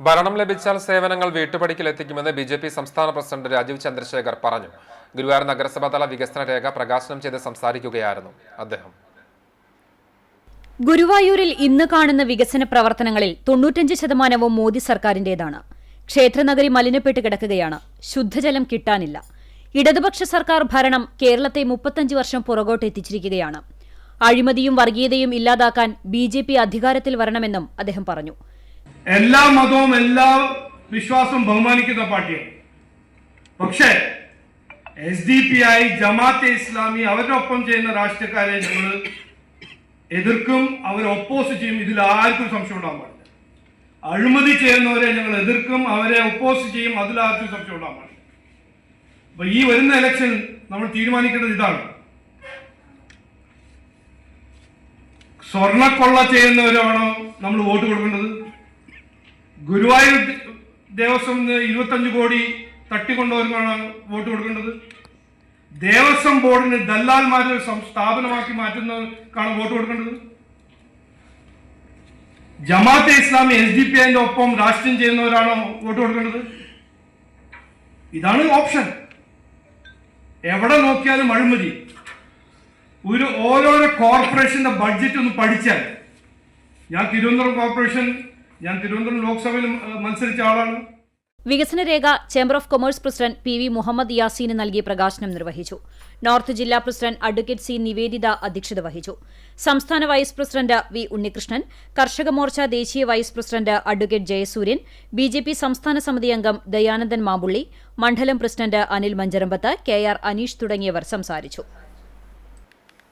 ഭരണം ലഭിച്ചാൽ സേവനങ്ങൾ വീട്ടുപടിക്കൽ എത്തിക്കുമെന്ന് ബി ജെ പി സംസ്ഥാന പ്രസിഡന്റ് രാജീവ് ചന്ദ്രശേഖർ പറഞ്ഞു. ഗുരുവായൂർ നഗരസഭാതല വികസന രേഖ പ്രകാശനം ചെയ്ത് സംസാരിക്കുകയായിരുന്നു അദ്ദേഹം. ഗുരുവായൂരിൽ ഇന്ന് കാണുന്ന വികസന പ്രവർത്തനങ്ങളിൽ തൊണ്ണൂറ്റഞ്ച് ശതമാനവും മോദി സർക്കാരിന്റേതാണ്. ക്ഷേത്രനഗരി മലിനപ്പെട്ട് കിടക്കുകയാണ്. ശുദ്ധജലം കിട്ടാനില്ല. ഇടതുപക്ഷ സർക്കാർ ഭരണം കേരളത്തെ മുപ്പത്തഞ്ച് വർഷം പുറകോട്ട് എത്തിച്ചിരിക്കുകയാണ്. അഴിമതിയും വർഗീയതയും ഇല്ലാതാക്കാൻ ബി ജെ പി അധികാരത്തിൽ വരണമെന്നും അദ്ദേഹം പറഞ്ഞു. എല്ലാ മതവും എല്ലാ വിശ്വാസവും ബഹുമാനിക്കുന്ന പാർട്ടിയാണ്. പക്ഷേ എസ് ഡി പി ആയി ജമാഅത്തെ ഇസ്ലാമി അവരൊപ്പം ചെയ്യുന്ന രാഷ്ട്രീയക്കാരെ നമ്മൾ എതിർക്കും അവരെ ഒപ്പോസ് ചെയ്യും. ഇതിൽ ആർക്കും സംശയം ഉണ്ടാകാൻ പാടില്ല. അഴിമതി ചെയ്യുന്നവരെ ഞങ്ങൾ എതിർക്കും അവരെ ഒപ്പോസ് ചെയ്യും. അതിൽ ആർക്കും സംശയം ഉണ്ടാകാൻ പാടില്ല. അപ്പൊ ഈ വരുന്ന ഇലക്ഷൻ നമ്മൾ തീരുമാനിക്കേണ്ടത് ഇതാണ്. സ്വർണക്കൊള്ള ചെയ്യുന്നവരാണോ നമ്മൾ വോട്ട് കൊടുക്കേണ്ടത്? ഗുരുവായൂർ ദേവസ്വം ഇരുപത്തഞ്ച് കോടി തട്ടിക്കൊണ്ടുവരുന്നതാണ് വോട്ട് കൊടുക്കേണ്ടത്. ദേവസ്വം ബോർഡിന് ദല്ലാൽമാരെ സ്ഥാപനമാക്കി മാറ്റുന്നതാണ് വോട്ട് കൊടുക്കേണ്ടത്. Jamaat-e Islami S D P ഐന്റെ ഒപ്പം രാഷ്ട്രീയം ചെയ്യുന്നവരാണോ വോട്ട് കൊടുക്കേണ്ടത്. ഇതാണ് ഓപ്ഷൻ. എവിടെ നോക്കിയാലും അഴിമതി. ഒരു ഓരോരോ കോർപ്പറേഷന്റെ ബഡ്ജറ്റ് ഒന്ന് പഠിച്ചാൽ. ഞാൻ തിരുവനന്തപുരം കോർപ്പറേഷൻ ഞാൻ തിരുവനന്തപുരം ലോക്സഭയിൽ മത്സരിച്ച ആളാണ്. വികസന രേഖ chamber of commerce president P V Muhammad യാസീന് നൽകിയ പ്രകാശനം നിർവഹിച്ചു. നോർത്ത് ജില്ലാ പ്രസിഡന്റ് അഡ്വക്കേറ്റ് സി നിവേദിത അധ്യക്ഷത വഹിച്ചു. സംസ്ഥാന vice president V Unnikrishnan Karshaka Morcha ദേശീയ vice president advocate Jayasuryan B J P സംസ്ഥാന സമിതി അംഗം ദയാനന്ദൻ മാമ്പുള്ളി മണ്ഡലം president Anil Mancharambath K R Aneesh തുടങ്ങിയവർ സംസാരിച്ചു.